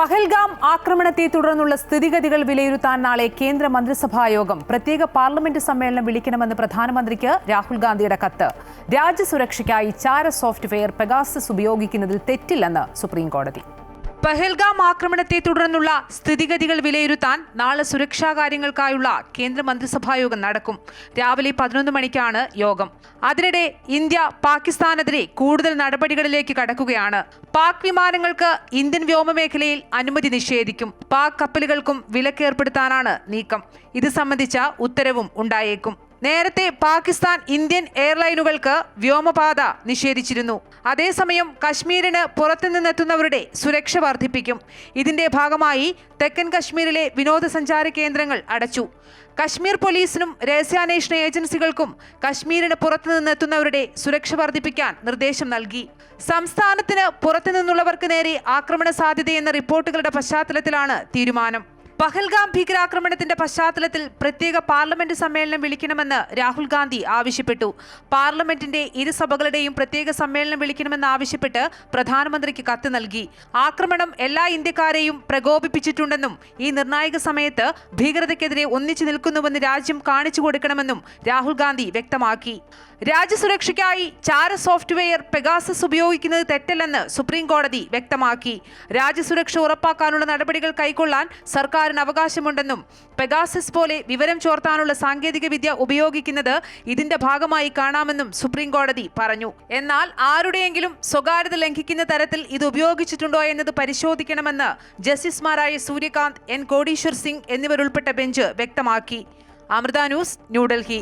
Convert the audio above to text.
പഹൽഗാം ആക്രമണത്തെ തുടർന്നുള്ള സ്ഥിതിഗതികൾ വിലയിരുത്താൻ നാളെ കേന്ദ്ര മന്ത്രിസഭാ യോഗം പ്രത്യേക പാർലമെന്റ് സമ്മേളനം വിളിക്കണമെന്ന് പ്രധാനമന്ത്രിക്ക് രാഹുൽ ഗാന്ധിയുടെ കത്ത്. രാജ്യസുരക്ഷയ്ക്കായി ചാര സോഫ്റ്റ്വെയർ പെഗാസസ് ഉപയോഗിക്കുന്നതിൽ തെറ്റില്ലെന്ന് സുപ്രീം കോടതി പഹൽഗാം ആക്രമണത്തെ തുടർന്നുള്ള സ്ഥിതിഗതികൾ വിലയിരുത്താൻ നാളെ സുരക്ഷാ കാര്യങ്ങൾക്കായുള്ള കേന്ദ്ര മന്ത്രിസഭായോഗം നടക്കും. രാവിലെ പതിനൊന്ന് മണിക്കാണ് യോഗം. അതിനിടെ ഇന്ത്യ പാകിസ്ഥാനെതിരെ കൂടുതൽ നടപടികളിലേക്ക് കടക്കുകയാണ്. പാക് വിമാനങ്ങൾക്ക് ഇന്ത്യൻ വ്യോമമേഖലയിൽ അനുമതി നിഷേധിക്കും. പാക് കപ്പലുകൾക്കും വിലക്കേർപ്പെടുത്താനാണ് നീക്കം. ഇത് സംബന്ധിച്ച ഉത്തരവും ഉണ്ടായേക്കും. നേരത്തെ പാകിസ്ഥാൻ ഇന്ത്യൻ എയർലൈനുകൾക്ക് വ്യോമപാത നിഷേധിച്ചിരുന്നു. അതേസമയം കശ്മീരിന് പുറത്തുനിന്നെത്തുന്നവരുടെ സുരക്ഷ വർദ്ധിപ്പിക്കും. ഇതിന്റെ ഭാഗമായി തെക്കൻ കശ്മീരിലെ വിനോദസഞ്ചാര കേന്ദ്രങ്ങൾ അടച്ചു. കശ്മീർ പോലീസിനും രഹസ്യാന്വേഷണ ഏജൻസികൾക്കും കശ്മീരിന് പുറത്തുനിന്നെത്തുന്നവരുടെ സുരക്ഷ വർദ്ധിപ്പിക്കാൻ നിർദ്ദേശം നൽകി. സംസ്ഥാനത്തിന് പുറത്തുനിന്നുള്ളവർക്ക് നേരെ ആക്രമണ സാധ്യതയെന്ന റിപ്പോർട്ടുകളുടെ പശ്ചാത്തലത്തിലാണ് തീരുമാനം. പഹൽഗാം ഭീകരാക്രമണത്തിന്റെ പശ്ചാത്തലത്തിൽ പ്രത്യേക പാർലമെന്റ് സമ്മേളനം വിളിക്കണമെന്ന് രാഹുൽ ഗാന്ധി ആവശ്യപ്പെട്ടു. പാർലമെന്റിന്റെ ഇരുസഭകളുടെയും പ്രത്യേക സമ്മേളനം വിളിക്കണമെന്ന് ആവശ്യപ്പെട്ട് പ്രധാനമന്ത്രിക്ക് കത്ത് നൽകി. ആക്രമണം എല്ലാ ഇന്ത്യക്കാരെയും പ്രകോപിപ്പിച്ചിട്ടുണ്ടെന്നും ഈ നിർണായക സമയത്ത് ഭീകരതയ്ക്കെതിരെ ഒന്നിച്ചു നിൽക്കുന്നുവെന്ന് രാജ്യം കാണിച്ചു കൊടുക്കണമെന്നും രാഹുൽ ഗാന്ധി വ്യക്തമാക്കി. രാജ്യസുരക്ഷയ്ക്കായി ചാര സോഫ്റ്റ്വെയർ പെഗാസസ് ഉപയോഗിക്കുന്നത് തെറ്റല്ലെന്ന് സുപ്രീം കോടതി വ്യക്തമാക്കി. രാജ്യസുരക്ഷ ഉറപ്പാക്കാനുള്ള നടപടികൾ കൈക്കൊള്ളാൻ സർക്കാരിന് അവകാശമുണ്ടെന്നും പെഗാസസ് പോലെ വിവരം ചോർത്താനുള്ള സാങ്കേതികവിദ്യ ഉപയോഗിക്കുന്നത് ഇതിന്റെ ഭാഗമായി കാണാമെന്നും സുപ്രീം കോടതി പറഞ്ഞു. എന്നാൽ ആരുടെയെങ്കിലും സ്വകാര്യത ലംഘിക്കുന്ന തരത്തിൽ ഇത് ഉപയോഗിച്ചിട്ടുണ്ടോ എന്നത് പരിശോധിക്കണമെന്ന് ജസ്റ്റിസുമാരായ സൂര്യകാന്ത് എൻ. കോടീശ്വർ സിംഗ് എന്നിവരുൾപ്പെട്ട ബെഞ്ച് വ്യക്തമാക്കി. അമൃത ന്യൂസ് ന്യൂഡൽഹി.